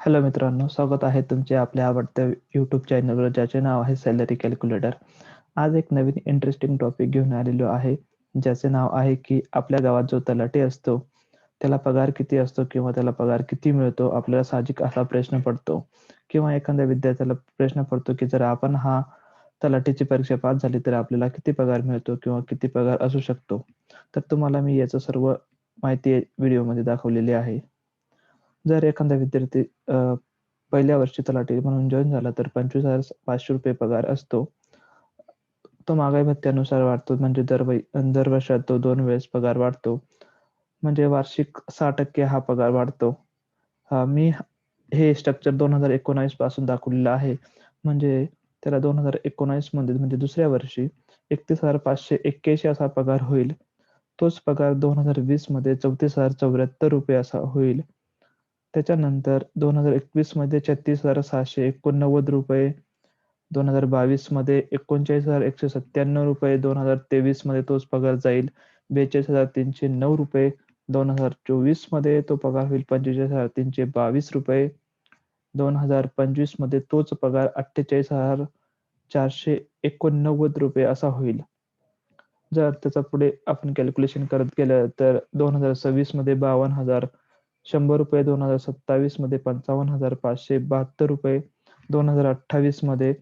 Hello मित्रांनो स्वागत आहे तुमचे आपल्या आवडत्या यूट्यूब चॅनलवर ज्याचे नाव आहे सॅलरी कॅल्क्युलेटर आज एक नवीन इंटरेस्टिंग टॉपिक घेऊन आलेलो आहे ज्याचे नाव आहे की आपल्या गावात जो तलाठी असतो त्याला पगार किती असतो किंवा त्याला पगार किती मिळतो आपल्याला साहजिक असा प्रश्न पडतो. किंवा एखाद्या विद्यार्थ्याला प्रश्न पडतो की जर आपण हा तलाठीची परीक्षा पास झाली तर आपल्याला किती पगार मिळतो किंवा किती पगार असू शकतो. तर तुम्हाला मी याचं सर्व माहिती व्हिडिओमध्ये दाखवलेली आहे. जर एखादा विद्यार्थी पहिल्या वर्षी तलाठी म्हणून जॉईन झाला तर पंचवीस हजार पाचशे रुपये पगार असतो. तो महागाई भत्त्यानुसार वाढतो म्हणजे दर दर वर्षात तो दोन वेळेस पगार वाढतो. म्हणजे वार्षिक सहा टक्के हा पगार वाढतो. मी हे स्ट्रक्चर दोन हजार एकोणावीसपासून दाखवलेलं आहे. म्हणजे त्याला दोन हजार एकोणावीसमध्ये म्हणजे दुसऱ्या वर्षी एकतीस हजार पाचशे एक्क्याऐंशी असा पगार होईल. तोच पगार दोन हजार वीसमध्ये चौतीस हजार चौऱ्याहत्तर रुपये असा होईल. त्याच्यानंतर दोन हजार एकवीसमध्ये छत्तीस हजार सहाशे एकोणनव्वद रुपये दोन हजार बावीसमध्ये एकोणचाळीस हजार एकशे सत्त्याण्णव रुपये दोन हजार तेवीसमध्ये तोच पगार जाईल. बेचाळीस हजार तीनशे नऊ रुपये दोन हजार चोवीसमध्ये तो पगार होईल पंचेचाळीस हजार तीनशे बावीस रुपये. दोन हजार पंचवीसमध्ये तोच पगार अठ्ठेचाळीस हजार चारशे एकोणनव्वद रुपये असा होईल. जर त्याचा पुढे आपण कॅल्क्युलेशन करत गेलं तर दोन हजार सव्वीसमध्ये बावन्न हजार शंभर रुपये दोन हजार सत्तावीसमध्ये पंचावन्न हजार पाचशे बहात्तर रुपये दोन हजार अठ्ठावीसमध्ये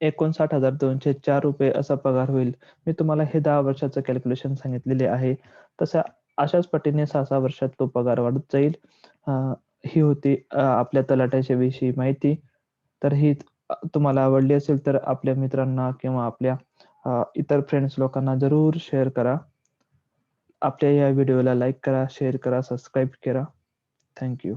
एकोणसाठ हजार दोनशे चार रुपये असा पगार होईल. मी तुम्हाला हे दहा वर्षाचं कॅल्क्युलेशन सांगितलेले आहे. तसं अशाच पटीने सहा सहा वर्षात तो पगार वाढत जाईल. ही होती आपल्या तलाट्याच्या विषयी माहिती. तर ही तुम्हाला आवडली असेल तर आपल्या मित्रांना किंवा आपल्या इतर फ्रेंड्स लोकांना जरूर शेअर करा. आपल्या या व्हिडिओला लाईक करा शेअर करा सबस्क्राईब करा. थँक्यू